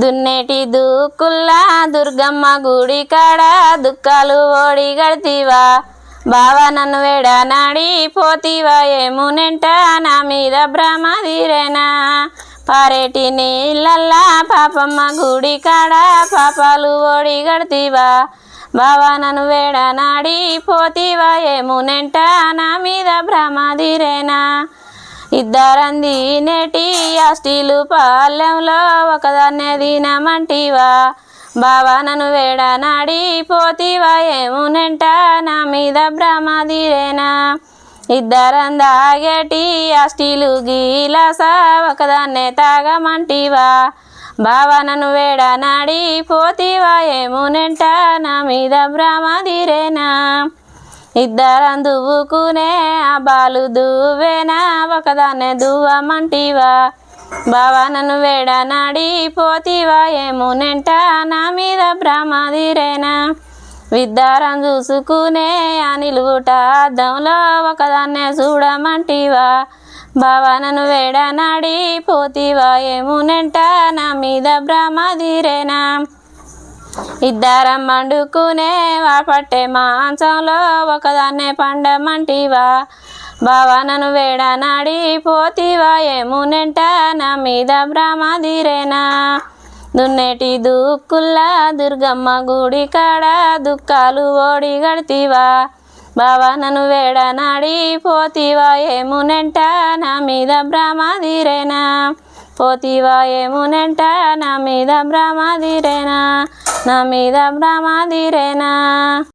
దున్నేటి దూకుల్లా దుర్గమ్మ గుడి కాడ దుఃఖాలు ఓడి గడితివా. బావా నన్ను వేడనాడి పోతివా ఏమునెంట నా మీద భ్రమ తీరేనా పారేటి నీళ్ళల్లా పాపమ్మ గుడి కాడ పాపాలు ఓడి గడితివా. బావా నన్ను వేడనాడి పోతివా ఏమునెంట నా మీద భ్రమ తీరేనా ఇద్దరంది నేటి అస్టీలు పాలెంలో ఒకదాన్నే దినమంటివా? బావా నన్ను వేడ పోతివా ఏమునంట నా మీద భ్రమదిరేనా? ఇద్దరందాగేటి ఆ అస్టీలు గీలాసా ఒకదాన్నే తాగమంటివా? బావా నన్ను వేడ పోతివా ఏమునంట నా మీద భ్రమదిరేనా? ఇద్దరం దువ్వుకునే ఆ బాలు దువ్వేనా? ఒకదాన్నే దువ్వమంటివా? బావా నన్ను వేడనాడి పోతివా? ఏమునెంట నా మీద భ్రమదిరేనా? విద్దారం చూసుకునే ఆ నిలువుట అద్దంలో ఒకదాన్నే చూడమంటివా? బావా నన్ను వేడనాడి పోతివా? ఏమునెంట నా మీద భ్రమదిరేనా? ఇద్దరం మండుకునే వా పట్టే మాంసంలో ఒకదాన్నే పండమంటివా. బావా వేడనాడి పోతివా ఏమునెంట నా మీద భ్రమదిరేనా. దున్నేటి దూక్కుల్లా దుర్గమ్మ గుడి కాడ దుఃఖాలు ఓడి గడితివా. బావా వేడనాడి పోతివా ఏమునెంట నా మీద భ్రమదిరేనా. పోతివా ఏమునెంట నా మీద భ్రమదిరేనా. నా మీద భ్రమదిరేనా